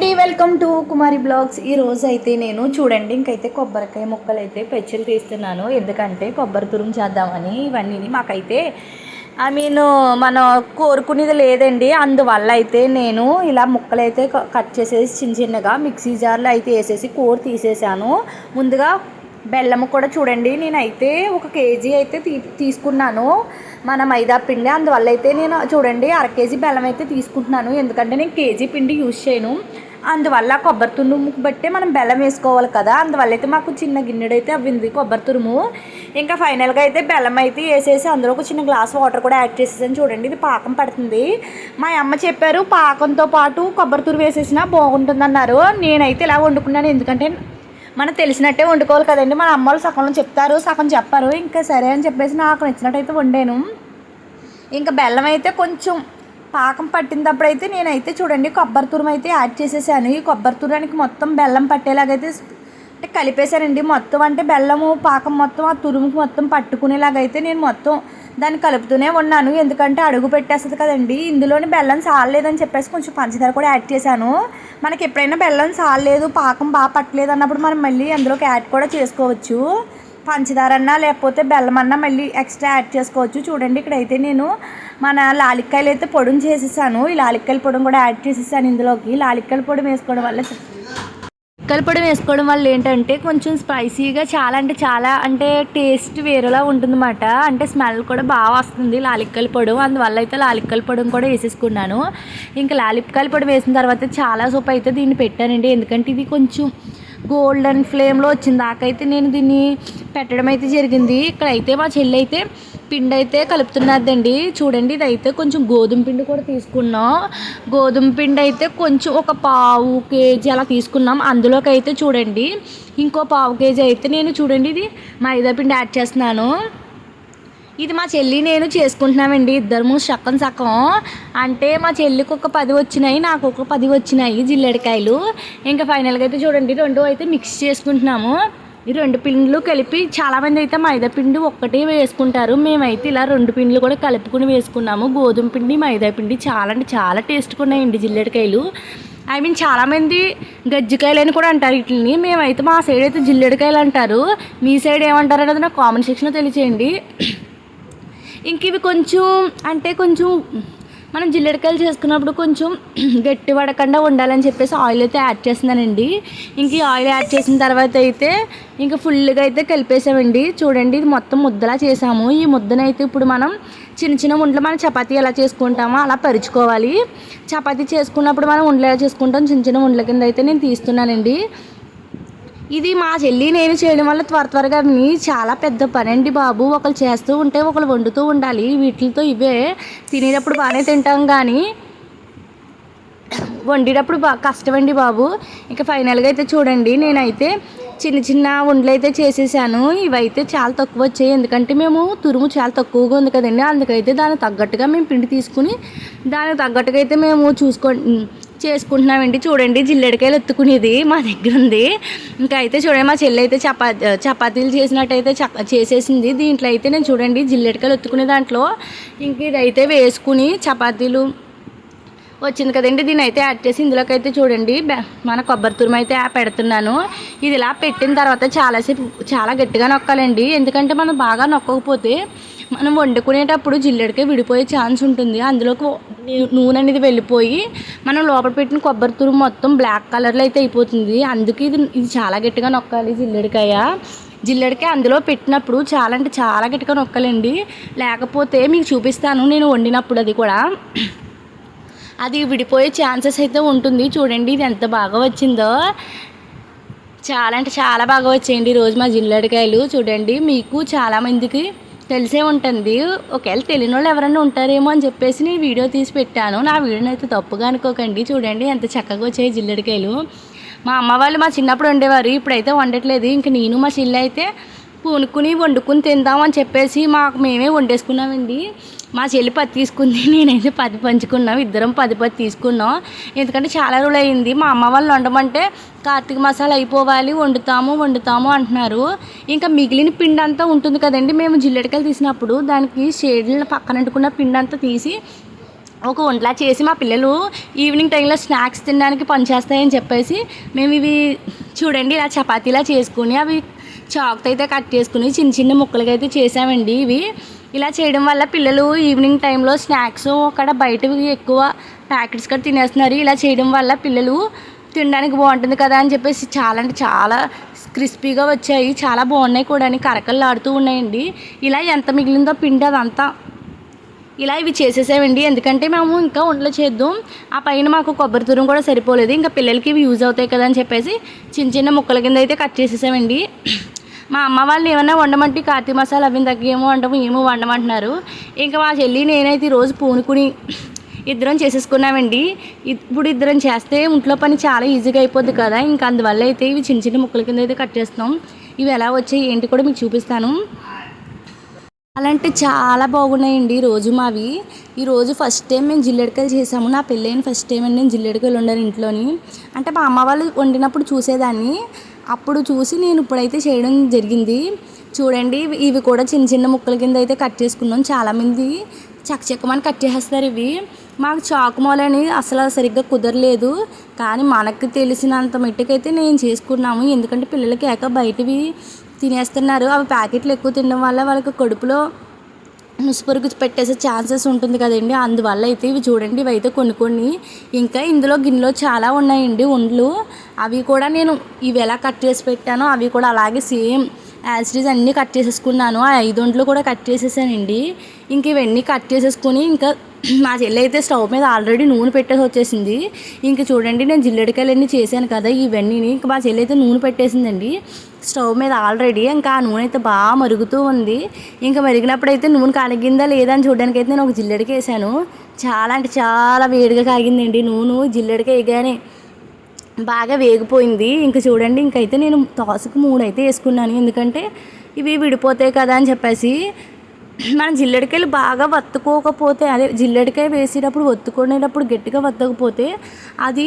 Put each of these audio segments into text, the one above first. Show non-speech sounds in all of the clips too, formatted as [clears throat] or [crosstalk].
అండి welcome to Kumari blogs. ఈ రోజు అయితే నేను చూడండి ఇంకైతే కొబ్బరికాయ ముక్కలు అయితే పెచ్చలు తీస్తున్నాను. ఎందుకంటే కొబ్బరి తురుము చేద్దామని ఇవన్నీ మాకైతే ఐ మీన్ మనం కోరుకునేది లేదండి. అందువల్ల అయితే నేను ఇలా ముక్కలు అయితే క- కట్ చేసేసి చిన్న చిన్నగా మిక్సీ జార్లో అయితే వేసేసి కూర తీసేసాను. ముందుగా బెల్లము కూడా చూడండి నేనైతే ఒక కేజీ అయితే తీ తీసుకున్నాను. మన మైదా పిండి అందువల్ల అయితే నేను చూడండి అర కేజీ బెల్లం అయితే తీసుకుంటున్నాను. ఎందుకంటే నేను కేజీ పిండి యూజ్ చేయను. అందువల్ల కొబ్బరి తురుముకు బట్టే మనం బెల్లం వేసుకోవాలి కదా. అందువల్ల అయితే మాకు చిన్న గిన్నెడైతే అవ్వింది కొబ్బరి తురుము. ఇంకా ఫైనల్గా అయితే బెల్లం అయితే వేసేసి అందులో ఒక చిన్న గ్లాస్ వాటర్ కూడా యాడ్ చేసేసాను చూడండి. ఇది పాకం పడుతుంది. మా అమ్మ చెప్పారు పాకంతో పాటు కొబ్బరి తురుము వేసేసినా బాగుంటుంది అన్నారు నేనైతే ఇలా వండుకున్నాను. ఎందుకంటే మనకు తెలిసినట్టే వండుకోవాలి కదండి. మన అమ్మ వాళ్ళు చెప్తారు సగం చెప్పారు. ఇంకా సరే అని చెప్పేసి నాకు నచ్చినట్టయితే వండాను. ఇంకా బెల్లం అయితే కొంచెం పాకం పట్టినప్పుడు అయితే నేనైతే చూడండి కొబ్బరి తురం అయితే యాడ్ చేసేసాను. ఈ కొబ్బరి తురానికి మొత్తం బెల్లం పట్టేలాగైతే అంటే కలిపేశానండి. మొత్తం అంటే బెల్లము పాకం మొత్తం ఆ తురుముకి మొత్తం పట్టుకునేలాగైతే నేను మొత్తం దాన్ని కలుపుతూనే ఉన్నాను. ఎందుకంటే అడుగు పెట్టేస్తుంది కదండి. ఇందులోని బెల్లం సాలలేదని చెప్పేసి కొంచెం పంచదార కూడా యాడ్ చేశాను. మనకి ఎప్పుడైనా బెల్లం సాలలేదు పాకం బాగా పట్టలేదు అన్నప్పుడు మనం మళ్ళీ అందులోకి యాడ్ కూడా చేసుకోవచ్చు. పంచదార అన్నా లేకపోతే బెల్లం అన్నా మళ్ళీ ఎక్స్ట్రా యాడ్ చేసుకోవచ్చు. చూడండి ఇక్కడైతే నేను మన లాలిక్కాయలు అయితే పొడిని చేసేసాను. ఈ లాలిక్కాయల పొడిని కూడా యాడ్ చేసేసాను ఇందులోకి. లాలిక్కాయల పొడి వేసుకోవడం వల్ల లాలిక్కల పొడి వేసుకోవడం వల్ల ఏంటంటే కొంచెం స్పైసీగా చాలా అంటే చాలా అంటే టేస్ట్ వేరేలా ఉంటుందన్నమాట. అంటే స్మెల్ కూడా బాగా వస్తుంది లాలిక్కాయల పొడి. అందువల్ల అయితే లాలిక్కల పొడిని కూడా వేసేసుకున్నాను. ఇంకా లాలిక్కల పొడి వేసిన తర్వాత చాలా సూప్ అయితే దీన్ని పెట్టానండి. ఎందుకంటే ఇది కొంచెం గోల్డెన్ ఫ్లేమ్లో వచ్చిన దాకైతే నేను దీన్ని పెట్టడం అయితే జరిగింది. ఇక్కడైతే మా చెల్లి అయితే పిండి అయితే కలుపుతున్నదండి. చూడండి ఇదైతే కొంచెం గోధుమ పిండి కూడా తీసుకున్నాం. గోధుమ పిండి అయితే కొంచెం ఒక పావు కేజీ అలా తీసుకున్నాం. అందులోకి అయితే చూడండి ఇంకో పావు కేజీ అయితే నేను చూడండి ఇది మైదా పిండి యాడ్ చేస్తున్నాను. ఇది మా చెల్లి నేను చేసుకుంటున్నామండి. ఇద్దరము సకం సకం అంటే మా చెల్లికి ఒక పది వచ్చినాయి నాకు ఒక పది వచ్చినాయి జిల్లెడకాయలు. ఇంకా ఫైనల్గా అయితే చూడండి రెండు అయితే మిక్స్ చేసుకుంటున్నాము. ఈ రెండు పిండ్లు కలిపి చాలామంది అయితే మైదా పిండి ఒక్కటే వేసుకుంటారు. మేమైతే ఇలా రెండు పిండ్లు కూడా కలుపుకుని వేసుకున్నాము. గోధుమ పిండి మైదా పిండి చాలా అంటే చాలా టేస్ట్గా ఉన్నాయండి జిల్లెడకాయలు. ఐ మీన్ చాలామంది గజ్జికాయలు అని కూడా అంటారు వీటిని మేమైతే మా సైడ్ అయితే జిల్లెడకాయలు అంటారు. మీ సైడ్ ఏమంటారు అనేది నాకు కామెంట్ సెక్షన్లో తెలియచేయండి. ఇంక ఇవి కొంచెం అంటే కొంచెం మనం జిల్లెడకాయలు చేసుకున్నప్పుడు కొంచెం [clears throat] గట్టి పడకుండా ఉండాలని చెప్పేసి ఆయిల్ అయితే యాడ్ చేస్తున్నానండి. ఇంక ఈ ఆయిల్ యాడ్ చేసిన తర్వాత అయితే ఇంకా ఫుల్గా అయితే కలిపేసామండి. చూడండి ఇది మొత్తం ముద్దలా చేసాము. ఈ ముద్దనైతే ఇప్పుడు మనం చిన్న చిన్న ఉండలు మనం చపాతీ ఎలా చేసుకుంటామో అలా పరుచుకోవాలి. చపాతీ చేసుకున్నప్పుడు మనం ఉండలు ఎలా చేసుకుంటాం. చిన్న చిన్న ఉండల కింద అయితే నేను తీస్తున్నానండి. ఇది మా చెల్లి నేను చేయడం వల్ల త్వర త్వరగా అవి చాలా పెద్ద పని అండి బాబు. ఒకరు చేస్తూ ఉంటే ఒకరు వండుతూ ఉండాలి. వీటితో ఇవే తినేటప్పుడు బాగానే తింటాం కానీ వండేటప్పుడు బాగా కష్టమండి బాబు. ఇంకా ఫైనల్గా అయితే చూడండి నేనైతే చిన్న చిన్న ఉండలు అయితే చేసేసాను. ఇవైతే చాలా తక్కువ వచ్చాయి. ఎందుకంటే మేము తురుము చాలా తక్కువగా ఉంది కదండి. అందుకైతే దానికి తగ్గట్టుగా మేము పిండి తీసుకుని దానికి తగ్గట్టుగా అయితే మేము చూసుకో చేసుకుంటున్నామండి. చూడండి జిల్లెడికాయలు ఎత్తుకునేది మా దగ్గర ఉంది. ఇంకా అయితే చూడండి మా చెల్లి అయితే చపా చపాతీలు చేసినట్టయితే చప చేసేసింది. దీంట్లో అయితే నేను చూడండి జిల్లెడికాయలు ఎత్తుకునే దాంట్లో ఇంక ఇదైతే వేసుకుని చపాతీలు వచ్చింది కదండి. దీని అయితే యాడ్ చేసి ఇందులోకి అయితే చూడండి బె- మన కొబ్బరి తురుము అయితే పెడుతున్నాను. ఇది ఇలా పెట్టిన తర్వాత చాలాసేపు చాలా గట్టిగా నొక్కాలండి. ఎందుకంటే మనం బాగా నొక్కకపోతే మనం వండుకునేటప్పుడు జిల్లెడికే విడిపోయే ఛాన్స్ ఉంటుంది. అందులోకి నూనె అనేది వెళ్ళిపోయి మనం లోపల పెట్టిన కొబ్బరి తురుము మొత్తం బ్లాక్ కలర్లో అయితే అయిపోతుంది. అందుకే ఇది ఇది చాలా గట్టిగా నొక్కాలి జిల్లెడకాయ. జిల్లెడకాయ అందులో పెట్టినప్పుడు చాలా అంటే చాలా గట్టిగా నొక్కాలండి. లేకపోతే మీకు చూపిస్తాను నేను వండినప్పుడు అది కూడా. అది విడిపోయే ఛాన్సెస్ అయితే ఉంటుంది. చూడండి ఇది ఎంత బాగా వచ్చిందో. చాలా అంటే చాలా బాగా వచ్చాయండి ఈరోజు మా జిల్లెడకాయలు. చూడండి మీకు చాలామందికి తెలిసే ఉంటుంది. ఒకవేళ తెలియని వాళ్ళు ఎవరైనా ఉంటారేమో అని చెప్పేసి నేను వీడియో తీసి పెట్టాను. నా వీడియోని అయితే తప్పుగా అనుకోకండి. చూడండి ఎంత చక్కగా వచ్చాయి జిల్లడికాయలు మా అమ్మ వాళ్ళు మా చిన్నప్పుడు వండేవారు. ఇప్పుడైతే వండట్లేదు. ఇంక నేను మా చెల్లి అయితే పూనుకుని వండుకుని తిందాం అని చెప్పేసి మాకు మేమే వండేసుకున్నామండి. మా చెల్లి పది తీసుకుంది నేనైతే పది పంచుకున్నాం ఇద్దరం పది పది తీసుకున్నాం. ఎందుకంటే చాలా రోజులు అయింది మా అమ్మ వాళ్ళు వండమంటే కార్తీక మసాలా అయిపోవాలి వండుతాము వండుతాము అంటున్నారు. ఇంకా మిగిలిన పిండి అంతా ఉంటుంది కదండి మేము జిల్లెడకాయలు తీసినప్పుడు దానికి షేడ్ల పక్కన అంటుకున్న పిండి అంతా తీసి ఒక వంటలా చేసి మా పిల్లలు ఈవినింగ్ టైంలో స్నాక్స్ తినడానికి పనిచేస్తాయని చెప్పేసి మేము ఇవి చూడండి ఇలా చపాతీలా చేసుకుని అవి చాకుతో అయితే కట్ చేసుకుని చిన్న చిన్న ముక్కలుగా అయితే చేసామండి ఇవి. ఇలా చేయడం వల్ల పిల్లలు ఈవినింగ్ టైంలో స్నాక్స్ అక్కడ బయటవి ఎక్కువ ప్యాకెట్స్ కూడా తినేస్తున్నారు. ఇలా చేయడం వల్ల పిల్లలు తినడానికి బాగుంటుంది కదా అని చెప్పేసి చాలా అంటే చాలా క్రిస్పీగా వచ్చాయి. చాలా బాగున్నాయి కూడా కరకలు ఆడుతూ ఉన్నాయండి. ఇలా ఎంత మిగిలిందో పిండి అదంతా. ఇలా ఇవి చేసేసామండి. ఎందుకంటే మేము ఇంకా వంటలు చేద్దాం. ఆ పైన మాకు కొబ్బరి తురుము కూడా సరిపోలేదు. ఇంకా పిల్లలకి ఇవి యూజ్ అవుతాయి కదా అని చెప్పేసి చిన్న చిన్న ముక్కల కింద అయితే కట్ చేసేసామండి. మా అమ్మ వాళ్ళు ఏమైనా వండమంటే కార్తీ మసాలా అవి తగ్గ ఏమో వండము ఏమో వండమంటున్నారు. ఇంకా మా చెల్లి నేనైతే ఈరోజు పూనుకుని ఇద్దరం చేసేసుకున్నామండి. ఇప్పుడు ఇద్దరం చేస్తే ఇంట్లో పని చాలా ఈజీగా అయిపోద్ది కదా. ఇంకా అందువల్ల అయితే ఇవి చిన్న చిన్న ముక్కల కింద అయితే కట్ చేస్తున్నాం. ఇవి ఎలా వచ్చాయి ఏంటి కూడా మీకు చూపిస్తాను. అలాంటి చాలా బాగున్నాయండి రోజు మావి. ఈరోజు ఫస్ట్ టైం మేము జిల్లెడకాయలు చేసాము. నా పెళ్ళైన ఫస్ట్ టైం అండి నేను జిల్లెడకాయలు వండాను ఇంట్లోని. అంటే మా అమ్మ వాళ్ళు వండినప్పుడు చూసేదాన్ని. అప్పుడు చూసి నేను ఇప్పుడైతే చేయడం జరిగింది. చూడండి ఇవి కూడా చిన్న చిన్న ముక్కల కింద అయితే కట్ చేసుకున్నాం. చాలామంది చకచకమని కట్ చేసేస్తారు ఇవి. మాకు చాకుమోలని అసలు సరిగ్గా కుదరలేదు. కానీ మనకు తెలిసినంత మట్టుకైతే నేను చేసుకున్నాము. ఎందుకంటే పిల్లలకి ఏక బయటవి తినేస్తున్నారు. అవి ప్యాకెట్లు ఎక్కువ తినడం వల్ల వాళ్ళకి కడుపులో నుసుపురుగు పెట్టేసే ఛాన్సెస్ ఉంటుంది కదండి. అందువల్ల అయితే ఇవి చూడండి ఇవి అయితే కొన్ని కొన్ని. ఇంకా ఇందులో గిన్నెలో చాలా ఉన్నాయండి ఒండ్లు. అవి కూడా నేను ఇవి ఎలా కట్ చేసి పెట్టానో అవి కూడా అలాగే సేమ్ యాసిడీస్ అన్నీ కట్ చేసేసుకున్నాను. ఆ ఐదు ఒంట్లు కూడా కట్ చేసేసానండి. ఇంక ఇవన్నీ కట్ చేసేసుకుని ఇంకా మా చెల్లి అయితే స్టవ్ మీద ఆల్రెడీ నూనె పెట్టేసి వచ్చేసింది. ఇంక చూడండి నేను జిల్లెడికాయలు అన్నీ చేశాను కదా ఇవన్నీ ఇంక మా చెల్లి అయితే నూనె పెట్టేసిందండి. స్టవ్ మీద ఆల్రెడీ ఇంకా ఆ నూనె అయితే బాగా మరుగుతూ ఉంది. ఇంకా మరిగినప్పుడు అయితే నూనె కాలిగిందా లేదా అని చూడడానికి అయితే నేను ఒక జిల్లెడికి వేసాను. చాలా అంటే చాలా వేడిగా కాగిందండి నూనె. జిల్లెడికి వేయగానే బాగా వేగిపోయింది. ఇంక చూడండి ఇంకైతే నేను తోసుకు మూడు అయితే వేసుకున్నాను. ఎందుకంటే ఇవి విడిపోతాయి కదా అని చెప్పేసి మనం జిల్లెడికాయలు బాగా వత్తుకోకపోతే అదే జిల్లెడికాయ వేసేటప్పుడు వత్తుకునేటప్పుడు గట్టిగా వత్తకపోతే అది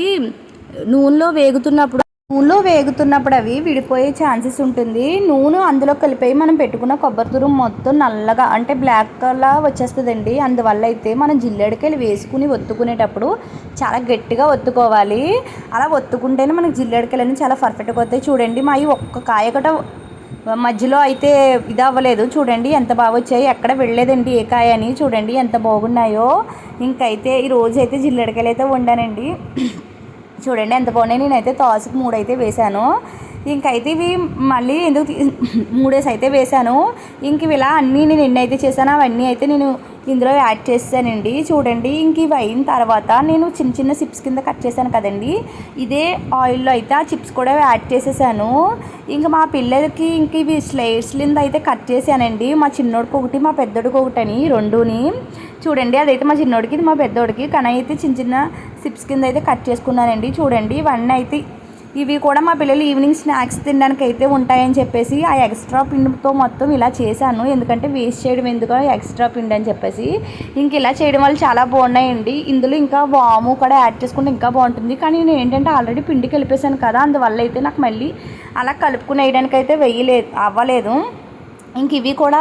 నూనెలో వేగుతున్నప్పుడు నూనెలో వేగుతున్నప్పుడు అవి విడిపోయే ఛాన్సెస్ ఉంటుంది. నూనె అందులో కలిపి మనం పెట్టుకున్న కొబ్బరి తురుము మొత్తం నల్లగా అంటే బ్లాక్ కలర్ వచ్చేస్తుందండి. అందువల్ల అయితే మనం జిల్లేడికాయలు వేసుకుని ఒత్తుకునేటప్పుడు చాలా గట్టిగా ఒత్తుకోవాలి అలా ఒత్తుకుంటేనే మనకి జిల్లేడికాయలు అనేవి చాలా పర్ఫెక్ట్గా వస్తాయి చూడండి మా ఈ ఒక్క కాయ మధ్యలో అయితే ఇది అవ్వలేదు చూడండి ఎంత బాగా వచ్చాయి ఎక్కడ వెళ్ళలేదండి ఏ కాయ అని చూడండి ఎంత బాగున్నాయో. ఇంకైతే ఈ రోజు అయితే జిల్లెడకాయలు అయితే వండానండి. చూడండి ఎంత బాగున్నాయి. నేనైతే తాసుకు మూడు అయితే వేశాను. ఇంకైతే ఇవి మళ్ళీ ఎందుకు మూడేసి అయితే వేశాను. ఇంక ఇవి ఇలా అన్నీ నేను ఎన్ని అయితే చేశాను అవన్నీ అయితే నేను ఇందులో యాడ్ చేశానండి. చూడండి ఇంక ఇవి అయిన తర్వాత నేను చిన్న చిన్న చిప్స్ కింద కట్ చేశాను కదండి. ఇదే ఆయిల్లో అయితే ఆ చిప్స్ కూడా యాడ్ చేసేసాను. ఇంకా మా పిల్లలకి ఇంక ఇవి స్లైడ్స్ కింద అయితే కట్ చేశానండి. మా చిన్నోడికి ఒకటి మా పెద్దోడికి ఒకటి అని రెండుని. చూడండి అదైతే మా చిన్నోడికి ఇది మా పెద్దోడికి కానీ అయితే చిన్న చిన్న సిప్స్ కింద అయితే కట్ చేసుకున్నానండి. చూడండి ఇవన్నీ అయితే ఇవి కూడా మా పిల్లలు ఈవినింగ్ స్నాక్స్ తినడానికి అయితే ఉంటాయని చెప్పేసి ఆ ఎక్స్ట్రా పిండితో మొత్తం ఇలా చేశాను. ఎందుకంటే వేస్ట్ చేయడం ఎందుకు ఎక్స్ట్రా పిండి అని చెప్పేసి. ఇంక ఇలా చేయడం వల్ల చాలా బాగున్నాయండి. ఇందులో ఇంకా వాము కూడా యాడ్ చేసుకుంటే ఇంకా బాగుంటుంది. కానీ నేను ఏంటంటే ఆల్రెడీ పిండి కలిపేశాను కదా అందువల్ల అయితే నాకు మళ్ళీ అలా కలుపుకుని వేయడానికి అయితే వెయ్యలేదు అవ్వలేదు. ఇంక ఇవి కూడా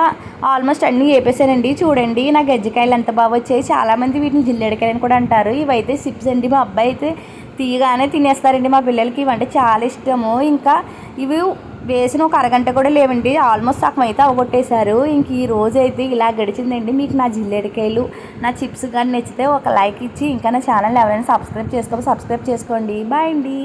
ఆల్మోస్ట్ అన్నీ వేపేసానండి చూడండి నా గజ్జికాయలు ఎంత బాగా వచ్చాయి. చాలామంది వీటిని జిల్లేడికాయలని కూడా అంటారు. ఇవైతే సిప్స్ అండి. మా అబ్బాయి అయితే తీయగానే తినేస్తారండి మా పిల్లలకి. ఇవంటే చాలా ఇష్టము. ఇంకా ఇవి వేసిన ఒక అరగంట కూడా లేవండి. ఆల్మోస్ట్ సగం అయితే అవగొట్టేశారు. ఇంక ఈ రోజు అయితే ఇలా గడిచిందండి. మీకు నా జిల్లేడికాయలు నా చిప్స్ కానీ నచ్చితే ఒక లైక్ ఇచ్చి ఇంకా నా ఛానల్ ఎవరైనా సబ్స్క్రైబ్ చేసుకోవాలి సబ్స్క్రైబ్ చేసుకోండి. బాయ్ అండి.